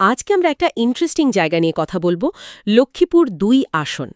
আজকে আমরা একটা ইন্টারেস্টিং জায়গা নিয়ে কথা বলব লক্ষ্মীপুর দুই আসন।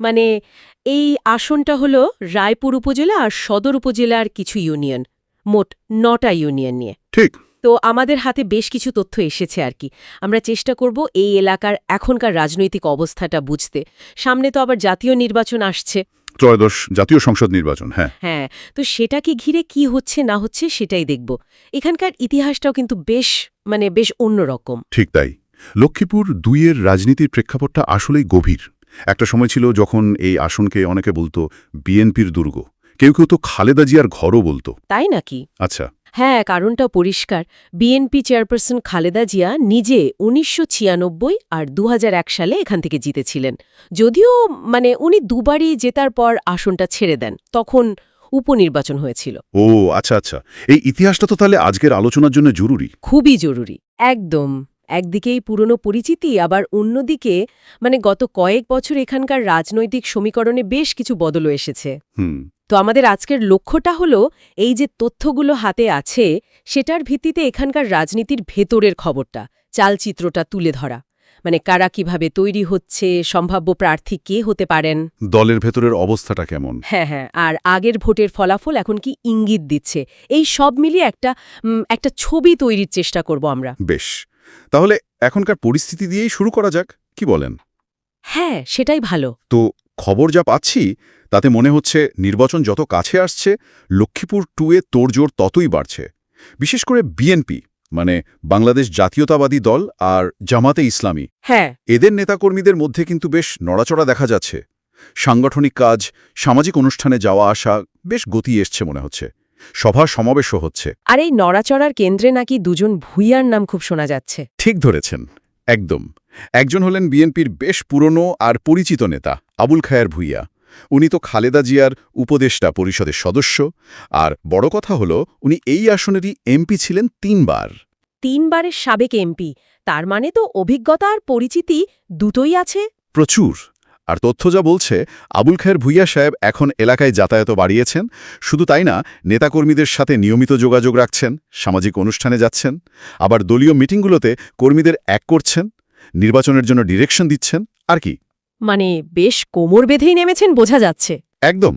মানে এই আসনটা হলো রায়পুর উপজেলা আর সদর উপজেলার কিছু ইউনিয়ন মোট নটা ইউনিয়ন নিয়ে। ঠিক। তো আমাদের হাতে বেশ কিছু তথ্য এসেছে আর কি। আমরা চেষ্টা করব এই এলাকার এখনকার রাজনৈতিক অবস্থাটা বুঝতে। সামনে তো আবার জাতীয় নির্বাচন আসছে। ত্রয়োদশ জাতীয় সংসদ নির্বাচন হ্যাঁ। হ্যাঁ তো সেটাকে ঘিরে কি হচ্ছে না হচ্ছে সেটাই দেখব। এখানকার ইতিহাসটাও কিন্তু বেশ মানে বেশ অন্যরকম ঠিক তাই। লক্ষ্মীপুর দুইয়ের রাজনীতির প্রেক্ষাপটটা আসলেই গভীর। একটা সময় ছিল যখন এই আসনকে অনেকে বলতো বিএনপির দুর্গ। কেউ কেউ তো খালেদা জিয়ার ঘরও বলতো। তাই নাকি? আচ্ছা। হ্যাঁ কারণটা পরিষ্কার। বিএনপি চেয়ারপারসন খালেদা জিয়া নিজে উনিশশো ছিয়ানব্বই আর দু হাজার এক সালে এখান থেকে জিতেছিলেন। যদিও মানে উনি দুবারই জেতার পর আসনটা ছেড়ে দেন তখন উপনির্বাচন হয়েছিল। ও আচ্ছা আচ্ছা। এই ইতিহাসটা তো তাহলে আজকের আলোচনার জন্য জরুরি। খুবই জরুরি। একদম। একদিকেই পুরনো পরিচিতি আবার অন্যদিকে মানে গত কয়েক বছর এখানকার রাজনৈতিক সমীকরণে বেশ কিছু বদলও এসেছে। হুম। তো আমাদের আজকের লক্ষ্যটা হলো এই যে তথ্যগুলো হাতে আছে সেটার ভিত্তিতে এখানকার রাজনীতির ভেতরের খবরটা চালচিত্রটা তুলে ধরা। মানে কারা কীভাবে তৈরি হচ্ছে সম্ভাব্য প্রার্থী কে হতে পারেন? দলের ভেতরের অবস্থাটা কেমন? হ্যাঁ হ্যাঁ আর আগের ভোটের ফলাফল এখন কি ইঙ্গিত দিচ্ছে? এই সব মিলিয়ে একটা একটা ছবি তৈরির চেষ্টা করব আমরা। বেশ। তাহলে এখনকার পরিস্থিতি দিয়েই শুরু করা যাক কি বলেন? হ্যাঁ সেটাই ভালো। তো খবর যা পাচ্ছি তাতে মনে হচ্ছে নির্বাচন যত কাছে আসছে লক্ষ্মীপুর টুয়ে তোড়জোড় ততই বাড়ছে। বিশেষ করে বিএনপি মানে বাংলাদেশ জাতীয়তাবাদী দল আর জামাতে ইসলামী। হ্যাঁ। এদের নেতাকর্মীদের মধ্যে কিন্তু বেশ নড়াচড়া দেখা যাচ্ছে। সাংগঠনিক কাজ সামাজিক অনুষ্ঠানে যাওয়া আসা বেশ গতি এসছে মনে হচ্ছে। সভা সমাবেশও হচ্ছে। আর এই নড়াচড়ার কেন্দ্রে নাকি দুজন ভুইয়ার নাম খুব শোনা যাচ্ছে। ঠিক ধরেছেন। একদম। একজন হলেন বিএনপির বেশ পুরনো আর পরিচিত নেতা আবুল খায়ের ভুইয়া। উনি তো খালেদা জিয়ার উপদেষ্টা পরিষদের সদস্য। আর বড় কথা হল উনি এই আসনেরই এমপি ছিলেন তিনবার। তিনবারের সাবেক এমপি তার মানে তো অভিজ্ঞতা আর পরিচিতি দুটোই আছে। প্রচুর। আর তথ্য যা বলছে আবুল খায়ের ভুইয়া সাহেব এখন এলাকায় যাতায়াত বাড়িয়েছেন। শুধু তাই না নেতাকর্মীদের সাথে নিয়মিত যোগাযোগ রাখছেন সামাজিক অনুষ্ঠানে যাচ্ছেন আবার দলীয় মিটিংগুলোতে কর্মীদের এক করছেন। নির্বাচনের জন্য ডিরেকশন দিচ্ছেন আর কি? মানে বেশ কোমর বেঁধেই নেমেছেন বোঝা যাচ্ছে। একদম।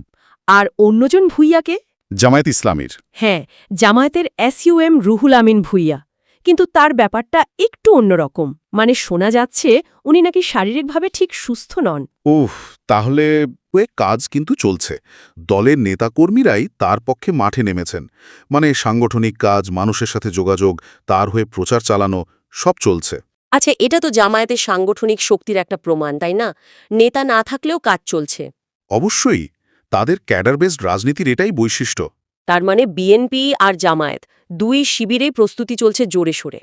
আর অন্যজন ভুইয়াকে? জামায়াত ইসলামীর। হ্যাঁ জামায়াতের এসইউএম রুহুল আমিন ভুইয়া। কিন্তু তার ব্যাপারটা একটু অন্যরকম। মানে শোনা যাচ্ছে উনি নাকি শারীরিকভাবে ঠিক সুস্থ নন। উফ তাহলে ওয়ে কাজ কিন্তু চলছে। দলের নেতাকর্মীরাই তার পক্ষে মাঠে নেমেছেন। মানে সাংগঠনিক কাজ মানুষের সাথে যোগাযোগ তার হয়ে প্রচার চালানো সব চলছে। আচ্ছা এটা তো জামায়াতের সাংগঠনিক শক্তির একটা প্রমাণ তাই না? নেতা না থাকলেও কাজ চলছে। অবশ্যই তাদের ক্যাডার বেসড রাজনীতির এটাই বৈশিষ্ট্য। তার মানে বিএনপি আর জামায়াত দুই শিবিরেই প্রস্তুতি চলছে জোরে সোরে।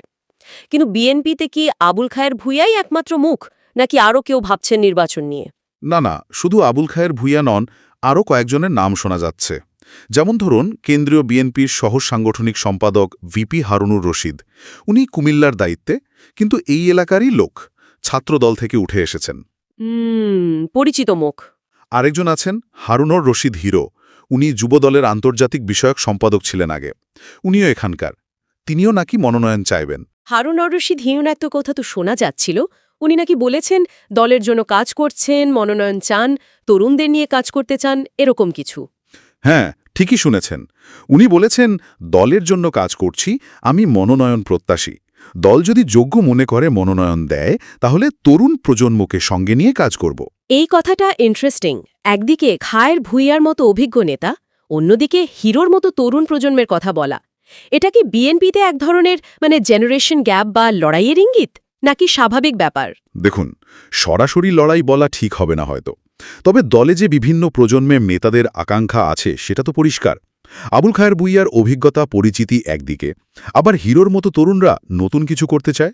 কিন্তু বিএনপিতে কি আবুল খায়ের ভুইয়াই একমাত্র মুখ নাকি আরও কেউ ভাবছেন নির্বাচন নিয়ে? না না শুধু আবুল খায়ের ভুইয়া নন আরও কয়েকজনের নাম শোনা যাচ্ছে। যেমন ধরুন কেন্দ্রীয় বিএনপির সহ সাংগঠনিক সম্পাদক ভিপি হারুনুর রশিদ। উনি কুমিল্লার দায়িত্বে কিন্তু এই এলাকারই লোক ছাত্রদল থেকে উঠে এসেছেন। পরিচিত মুখ। আরেকজন আছেন হারুনর রশিদ হিরো। উনি যুবদলের আন্তর্জাতিক বিষয়ক সম্পাদক ছিলেন আগে। উনিও এখানকার। তিনিও নাকি মনোনয়ন চাইবেন। হারুন আর রশিদ হিউন একটা কথা তো শোনা যাচ্ছিল। উনি নাকি বলেছেন দলের জন্য কাজ করছেন মনোনয়ন চান তরুণদের নিয়ে কাজ করতে চান এরকম কিছু। হ্যাঁ ঠিকই শুনেছেন। উনি বলেছেন, দলের জন্য কাজ করছি, আমি মনোনয়ন প্রত্যাশী। দল যদি যোগ্য মনে করে মনোনয়ন দেয়, তাহলে তরুণ প্রজন্মকে সঙ্গে নিয়ে কাজ করব। এই কথাটা ইন্টারেস্টিং একদিকে খায়ের ভুইয়ার মতো অভিজ্ঞ নেতা, অন্যদিকে হিরোর মতো তরুণ প্রজন্মের কথা বলা। এটা কি বিএনপিতে এক ধরনের মানে জেনারেশন গ্যাপ বা লড়াইয়ের ইঙ্গিত? নাকি স্বাভাবিক ব্যাপার? দেখুন সরাসরি লড়াই বলা ঠিক হবে না হয়তো। তবে দলে যে বিভিন্ন প্রজন্মের নেতাদের আকাঙ্ক্ষা আছে সেটা তো পরিষ্কার। আবুল খায়ের বুইয়ার অভিজ্ঞতা পরিচিতি একদিকে। আবার হিরোর মতো তরুণরা নতুন কিছু করতে চায়?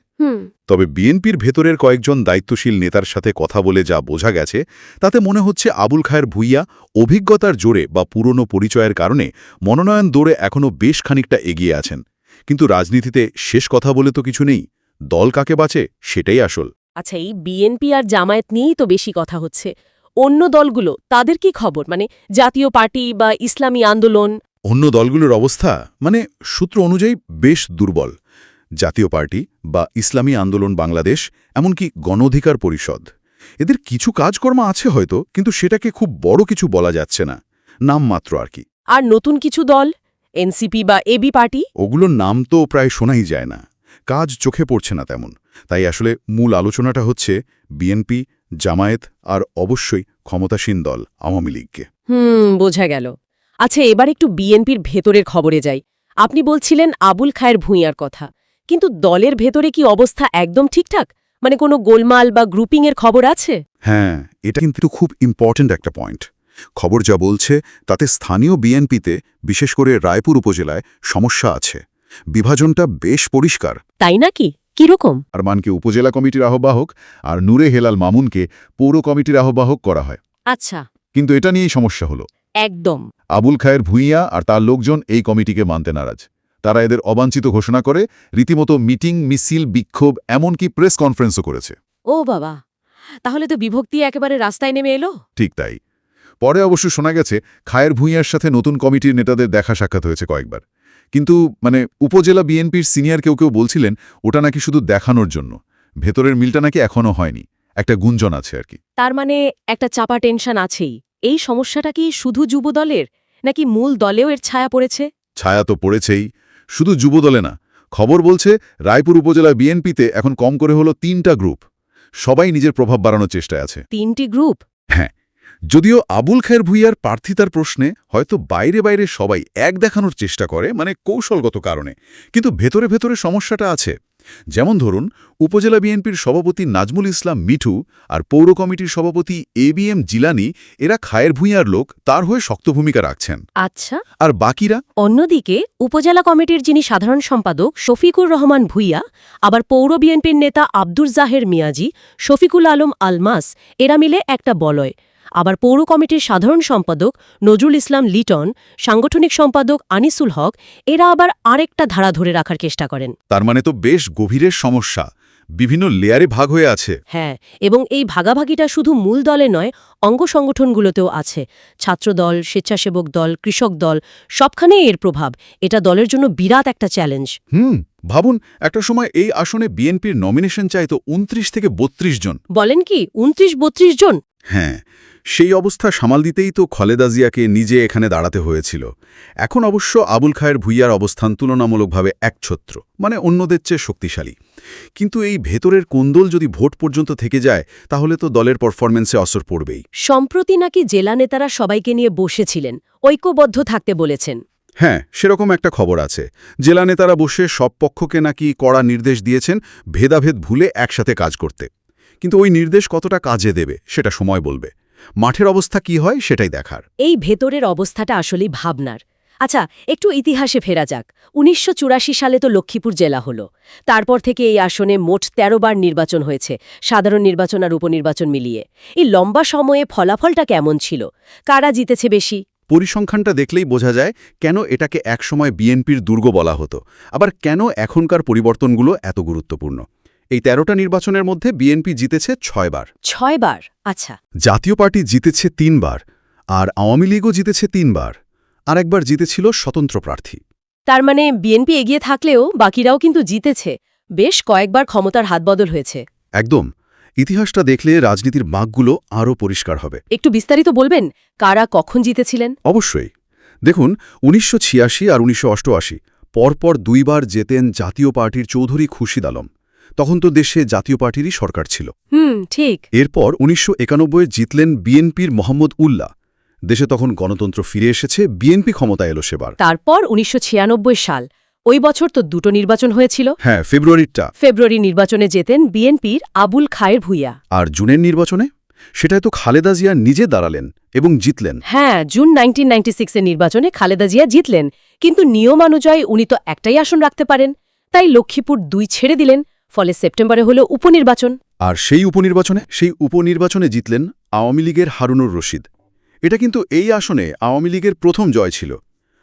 তবে বিএনপির ভেতরের কয়েকজন দায়িত্বশীল নেতার সাথে কথা বলে যা বোঝা গেছে তাতে মনে হচ্ছে আবুল খায়ের ভুইয়া অভিজ্ঞতার জোরে বা পুরনো পরিচয়ের কারণে মনোনয়ন দৌড়ে এখনও বেশ খানিকটা এগিয়ে আছেন। কিন্তু রাজনীতিতে শেষ কথা বলে তো কিছু নেই। দল কাকে বাঁচে সেটাই আসল। আচ্ছা এই বিএনপি আর জামায়াত নিয়েই তো বেশি কথা হচ্ছে। অন্য দলগুলো তাদের কি খবর? মানে জাতীয় পার্টি বা ইসলামী আন্দোলন? অন্য দলগুলোর অবস্থা মানে সূত্র অনুযায়ী বেশ দুর্বল। জাতীয় পার্টি বা ইসলামী আন্দোলন বাংলাদেশ এমনকি গণ অধিকার পরিষদ। এদের কিছু কাজকর্ম আছে হয়তো কিন্তু সেটাকে খুব বড় কিছু বলা যাচ্ছে না। নামমাত্র আর কি। আর নতুন কিছু দল? এনসিপি বা এবি পার্টি? ওগুলোর নাম তো প্রায় শোনাই যায় না। কাজ চোখে পড়ছে না তেমন। তাই আসলে মূল আলোচনাটা হচ্ছে বিএনপি জামায়াত আর অবশ্যই ক্ষমতাসীন দল আওয়ামী লীগকে। হুম বোঝা গেল। আচ্ছা এবার একটু বিএনপির ভেতরের খবরে যাই। আপনি বলছিলেন আবুল খায়ের ভূঁইয়ার কথা। কিন্তু দলের ভেতরে কি অবস্থা একদম ঠিকঠাক? মানে কোনো গোলমাল বা গ্রুপিংয়ের খবর আছে? হ্যাঁ এটা কিন্তু খুব ইম্পর্ট্যান্ট একটা পয়েন্ট খবর যা বলছে তাতে স্থানীয় বিএনপিতে বিশেষ করে রায়পুর উপজেলায় সমস্যা আছে। বিভাজনটা বেশ পরিষ্কার। তাই নাকি? কীরকম? আরমানকে উপজেলা কমিটির আহ্বায়ক আর নূরে হেলাল মামুনকে পৌর কমিটির আহ্বায়ক করা হয়। আচ্ছা। কিন্তু এটা নিয়েই সমস্যা হলো। একদম। আবুল খায়ের ভূঁইয়া আর তার লোকজন এই কমিটিকে মানতে নারাজ। তারা এদের অবাঞ্ছিত ঘোষণা করে রীতিমতো মিটিং মিছিল বিক্ষোভ এমনকি প্রেস কনফারেন্সও করেছে। ও বাবা তাহলে তো বিভক্তি একেবারে রাস্তায় নেমে এলো? ঠিক তাই। পরে অবশ্য শোনা গেছে খায়ের ভূঁইয়ার সাথে নতুন কমিটির নেতাদের দেখা সাক্ষাৎ হয়েছে কয়েকবার। কিন্তু মানে উপজেলা বিএনপির সিনিয়র কেউ কেউ বলছিলেন ওটা নাকি শুধু দেখানোর জন্য। ভেতরের মিলটা নাকি এখনও হয়নি। একটা গুঞ্জন আছে আর কি। তার মানে একটা চাপা টেনশন আছেই। এই সমস্যাটা কি শুধু যুব দলের নাকি মূল দলেও এর ছায়া পড়েছে? ছায়া তো পড়েছেই। শুধু যুবদলে না। খবর বলছে রায়পুর উপজেলা বিএনপিতে এখন কম করে হলো তিনটা গ্রুপ। সবাই নিজের প্রভাব বাড়ানোর চেষ্টায় আছে। তিনটি গ্রুপ? হ্যাঁ। যদিও আবুল খায়ের ভুইয়ার প্রার্থিতার প্রশ্নে হয়তো বাইরে বাইরে সবাই এক দেখানোর চেষ্টা করে মানে কৌশলগত কারণে। কিন্তু ভেতরে ভেতরে সমস্যাটা আছে। যেমন ধরুন উপজেলা বিএনপির সভাপতি নাজমুল ইসলাম মিঠু আর পৌর কমিটির সভাপতি এ বি এম জিলানি এরা খায়ের ভুইয়ার লোক তার হয়ে শক্ত ভূমিকা রাখছেন। আচ্ছা। আর বাকিরা? অন্যদিকে উপজেলা কমিটির যিনি সাধারণ সম্পাদক শফিকুর রহমান ভুইয়া আবার পৌর বিএনপির নেতা আব্দুর জাহের মিয়াজি শফিকুল আলম আলমাস এরা মিলে একটা বলয়। আবার পৌর কমিটির সাধারণ সম্পাদক নজরুল ইসলাম লিটন সাংগঠনিক সম্পাদক আনিসুল হক এরা আবার আরেকটা ধারা ধরে রাখার চেষ্টা করেন। তার মানে তো বেশ গভীরের সমস্যা। বিভিন্ন লেয়ারে ভাগ হয়ে আছে। হ্যাঁ এবং এই ভাগাভাগিটা শুধু মূল দলে নয় অঙ্গ সংগঠনগুলোতেও আছে। ছাত্রদল স্বেচ্ছাসেবক দল কৃষক দল সবখানেই এর প্রভাব। এটা দলের জন্য বিরাট একটা চ্যালেঞ্জ। হুম ভাবুন একটা সময় এই আসনে বিএনপির নমিনেশন চাইতো উনত্রিশ থেকে বত্রিশ জন। বলেন কি উনত্রিশ বত্রিশ জন? হ্যাঁ সেই অবস্থা সামাল দিতেই তো খালেদা জিয়াকে নিজে এখানে দাঁড়াতে হয়েছিল। এখন অবশ্য আবুল খায়ের ভুইয়ার অবস্থান তুলনামূলকভাবে একছত্র মানে অন্যদের চেয়ে শক্তিশালী। কিন্তু এই ভেতরের কোন্দল যদি ভোট পর্যন্ত থেকে যায় তাহলে তো দলের পারফরমেন্সে অসর পড়বেই। সম্প্রতি নাকি জেলা নেতারা সবাইকে নিয়ে বসেছিলেন ঐক্যবদ্ধ থাকতে বলেছেন। হ্যাঁ সেরকম একটা খবর আছে। জেলা নেতারা বসে সব পক্ষকে নাকি কড়া নির্দেশ দিয়েছেন ভেদাভেদ ভুলে একসাথে কাজ করতে। কিন্তু ওই নির্দেশ কতটা কাজে দেবে সেটা সময় বলবে। মাঠের অবস্থা কি হয় সেটাই দেখার। এই ভেতরের অবস্থাটা আসলেই ভাবনার। আচ্ছা একটু ইতিহাসে ফেরা যাক। উনিশশো চুরাশি সালে তো লক্ষ্মীপুর জেলা হলো। তারপর থেকে এই আসনে মোট ১৩ বার নির্বাচন হয়েছে সাধারণ নির্বাচন আর উপনির্বাচন মিলিয়ে। এই লম্বা সময়ে ফলাফলটা কেমন ছিল? কারা জিতেছে বেশি? পরিসংখ্যানটা দেখলেই বোঝা যায় কেন এটাকে একসময় বিএনপির দুর্গ বলা হতো। আবার কেন এখনকার পরিবর্তনগুলো এত গুরুত্বপূর্ণ? এই তেরোটা নির্বাচনের মধ্যে বিএনপি জিতেছে ছয়বার। ছয়বার? আচ্ছা। জাতীয় পার্টি জিতেছে তিনবার আর আওয়ামী লীগও জিতেছে তিনবার আর একবার জিতেছিল স্বতন্ত্র প্রার্থী। তার মানে বিএনপি এগিয়ে থাকলেও বাকিরাও কিন্তু জিতেছে। বেশ কয়েকবার ক্ষমতার হাতবদল হয়েছে। একদম। ইতিহাসটা দেখলে রাজনীতির বাঁকগুলো আরও পরিষ্কার হবে। একটু বিস্তারিত বলবেন কারা কখন জিতেছিলেন? অবশ্যই। দেখুন উনিশশো ছিয়াশি আর উনিশশো অষ্টআশি পরপর দুইবার জেতেন জাতীয় পার্টির চৌধুরী খুরশিদ আলম। তখন তো দেশে জাতীয় পার্টিরই সরকার ছিল। হুম ঠিক। এরপর উনিশশো একানব্বই জিতলেন বিএনপির মোহাম্মদ উল্লাহ। দেশে তখন গণতন্ত্র ফিরে এসেছে বিএনপি ক্ষমতায় এলো সেবার। তারপর উনিশশো ছিয়ানব্বই সাল ওই বছর তো দুটো নির্বাচন হয়েছিল। হ্যাঁ ফেব্রুয়ারিটা। ফেব্রুয়ারি নির্বাচনে জেতেন বিএনপির আবুল খায়ের ভুইয়া। আর জুনের নির্বাচনে? সেটাই তো খালেদা জিয়া নিজে দাঁড়ালেন এবং জিতলেন। হ্যাঁ জুন নাইনটিন এর নির্বাচনে খালেদা জিয়া জিতলেন। কিন্তু নিয়মানুযায়ী উনি তো একটাই আসন রাখতে পারেন। তাই লক্ষ্মীপুর দুই ছেড়ে দিলেন। ফলে সেপ্টেম্বরে হল উপনির্বাচন। আর সেই উপনির্বাচনে সেই উপনির্বাচনে জিতলেন আওয়ামী লীগের হারুনুর রশিদ। এটা কিন্তু এই আসনে আওয়ামী লীগের প্রথম জয় ছিল।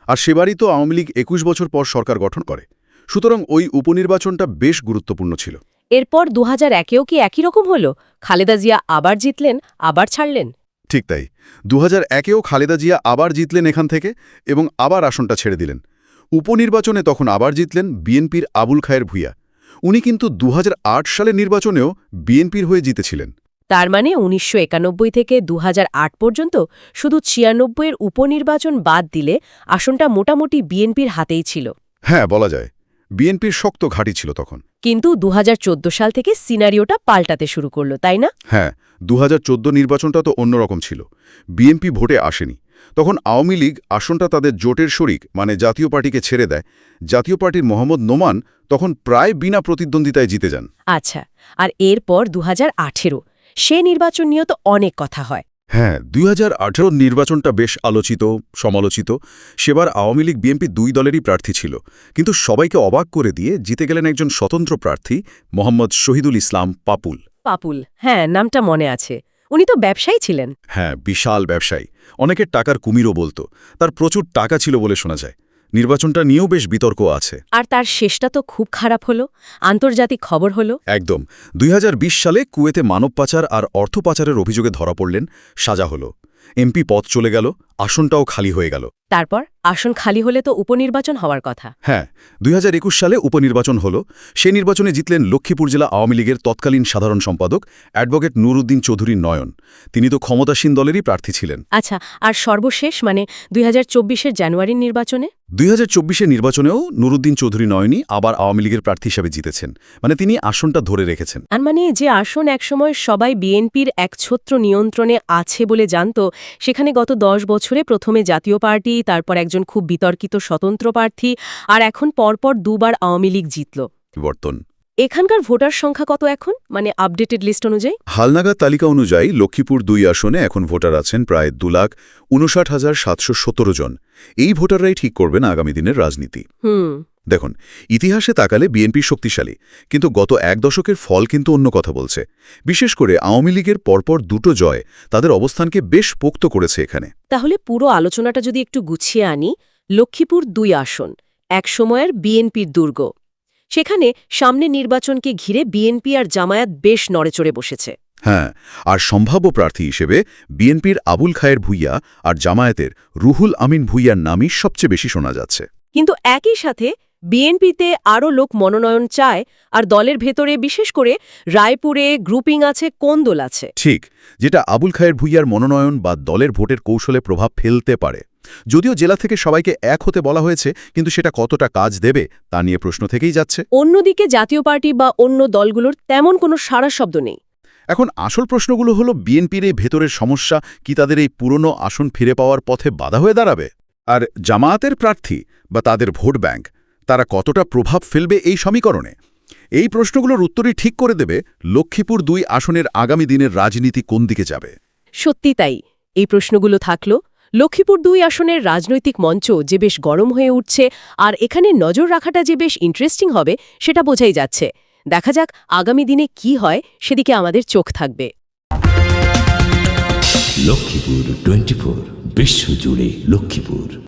আর সেবারই তো আওয়ামী লীগ একুশ বছর পর সরকার গঠন করে। সুতরাং ওই উপনির্বাচনটা বেশ গুরুত্বপূর্ণ ছিল। এরপর দু হাজার একেও কি একই রকম হল? খালেদা জিয়া আবার জিতলেন আবার ছাড়লেন। ঠিক তাই। দু হাজার একেও খালেদা জিয়া আবার জিতলেন এখান থেকে এবং আবার আসনটা ছেড়ে দিলেন। উপনির্বাচনে তখন আবার জিতলেন বিএনপির আবুল খায়ের ভূঁইয়া। উনি কিন্তু দু সালের নির্বাচনেও বিএনপির হয়ে জিতেছিলেন। তার মানে উনিশশো একানব্বই থেকে দু হাজার আট পর্যন্ত শুধু ছিয়ানব্বইয়ের উপনির্বাচন বাদ দিলে আসনটা মোটামুটি বিএনপির হাতেই ছিল। হ্যাঁ বলা যায়। বিএনপির শক্ত ঘাঁটি ছিল তখন। কিন্তু দু হাজার চোদ্দ সাল থেকে সিনারিওটা পাল্টাতে শুরু করল তাই না? হ্যাঁ দু হাজার চোদ্দ নির্বাচনটা তো অন্যরকম ছিল। বিএনপি ভোটে আসেনি। তখন আওয়ামী লীগ আসনটা তাদের জোটের শরিক মানে জাতীয় পার্টিকে ছেড়ে দেয়। জাতীয় পার্টির মোহাম্মদ নোমান তখন প্রায় বিনা প্রতিদ্বন্দ্বিতায় জিতে যান। আচ্ছা আর এরপর দু হাজার আঠেরো সে নির্বাচন নিয়েও তো অনেক কথা হয়। হ্যাঁ দুই হাজার আঠারো নির্বাচনটা বেশ আলোচিত সমালোচিত। সেবার আওয়ামী লীগ বিএনপি দুই দলেরই প্রার্থী ছিল। কিন্তু সবাইকে অবাক করে দিয়ে জিতে গেলেন একজন স্বতন্ত্র প্রার্থী মোহাম্মদ শহীদুল ইসলাম পাপুল। পাপুল হ্যাঁ নামটা মনে আছে। উনি তো ব্যবসায়ী ছিলেন। হ্যাঁ বিশাল ব্যবসায়ী। অনেকের টাকার কুমিরও বলতো। তার প্রচুর টাকা ছিল বলে শোনা যায়। নির্বাচনটা নিয়েও বেশ বিতর্ক আছে। আর তার শেষটা তো খুব খারাপ হলো। আন্তর্জাতিক খবর হলো। একদম। দুই হাজার বিশ সালে কুয়েতে মানব পাচার আর অর্থ পাচারের অভিযোগে ধরা পড়লেন সাজা হলো। এমপি পথ চলে গেল। আসনটাও খালি হয়ে গেল। তারপর আসন খালি হলে তো উপনির্বাচন হওয়ার কথা। হ্যাঁ দুই হাজার একুশ সালে উপনির্বাচন হল। সে নির্বাচনে জিতলেন লক্ষ্মীপুর জেলা আওয়ামী লীগের তৎকালীন সাধারণ সম্পাদক অ্যাডভোকেট নুরুদ্দিন চৌধুরী নয়ন। তিনি তো ক্ষমতাসীন দলেরই প্রার্থী ছিলেন। আচ্ছা আর সর্বশেষ মানে দুই হাজার জানুয়ারির নির্বাচনে? দুই হাজার নির্বাচনেও নুরুদ্দিন চৌধুরী নয়নই আবার আওয়ামী লীগের প্রার্থী হিসেবে জিতেছেন। মানে তিনি আসনটা ধরে রেখেছেন। আর মানে যে আসন একসময় সবাই বিএনপির একছত্র নিয়ন্ত্রণে আছে বলে জানত সেখানে গত দশ বছরে প্রথমে জাতীয় পার্টি তারপর একজন খুব বিতর্কিত স্বতন্ত্র প্রার্থী আর এখন পরপর দুবার আওয়ামী লীগ জিতল। বর্তন এখানকার ভোটার সংখ্যা কত এখন? মানে আপডেটেড লিস্ট অনুযায়ী? হালনাগাদ তালিকা অনুযায়ী লক্ষ্মীপুর দুই আসনে এখন ভোটার আছেন প্রায় দু লাখ উনষাট হাজার সাতশো সতেরো জন। এই ভোটাররাই ঠিক করবেন আগামী দিনের রাজনীতি। হুম। দেখুন ইতিহাসে তাকালে বিএনপি শক্তিশালী কিন্তু গত এক দশকের ফল কিন্তু অন্য কথা বলছে। বিশেষ করে আওয়ামী লীগের পরপর দুটো জয় তাদের অবস্থানকে বেশ পোক্ত করেছে এখানে। তাহলে পুরো আলোচনাটা যদি একটু গুছিয়ে আনি লক্ষ্মীপুর দুই আসন এক সময়ের বিএনপির দুর্গ। সেখানে সামনে নির্বাচনকে ঘিরে বিএনপি আর জামায়াত বেশ নড়েচড়ে বসেছে। হ্যাঁ আর সম্ভাব্য প্রার্থী হিসেবে বিএনপির আবুল খায়ের ভুইয়া আর জামায়াতের রুহুল আমিন ভুইয়ার নামই সবচেয়ে বেশি শোনা যাচ্ছে। কিন্তু একই সাথে বিএনপিতে আরও লোক মনোনয়ন চায় আর দলের ভেতরে বিশেষ করে রায়পুরে গ্রুপিং আছে কোন্দল আছে। ঠিক যেটা আবুল খায়ের ভুইয়ার মনোনয়ন বা দলের ভোটের কৌশলে প্রভাব ফেলতে পারে। যদিও জেলা থেকে সবাইকে এক হতে বলা হয়েছে কিন্তু সেটা কতটা কাজ দেবে তা নিয়ে প্রশ্ন থেকেই যাচ্ছে। অন্যদিকে জাতীয় পার্টি বা অন্য দলগুলোর তেমন কোনো সারা শব্দ নেই। এখন আসল প্রশ্নগুলো হলো বিএনপির এই ভেতরের সমস্যা কি তাদের এই পুরনো আসন ফিরে পাওয়ার পথে বাধা হয়ে দাঁড়াবে? আর জামায়াতের প্রার্থী বা তাদের ভোট ব্যাংক তারা কতটা প্রভাব ফেলবে এই সমীকরণে? এই প্রশ্নগুলোর উত্তরই ঠিক করে দেবে লক্ষ্মীপুর দুই আসনের আগামী দিনের রাজনীতি কোন দিকে যাবে। সত্যি তাই। এই প্রশ্নগুলো থাকল লক্ষ্মীপুর দুই আসনের রাজনৈতিক মঞ্চ যে বেশ গরম হয়ে উঠছে আর এখানে নজর রাখাটা যে বেশ ইন্টারেস্টিং হবে সেটা বোঝাই যাচ্ছে। দেখা যাক আগামী দিনে কি হয় সেদিকে আমাদের চোখ থাকবে। লক্ষ্মীপুর টোয়েন্টি ফোর বিশ্বজুড়ে লক্ষ্মীপুর।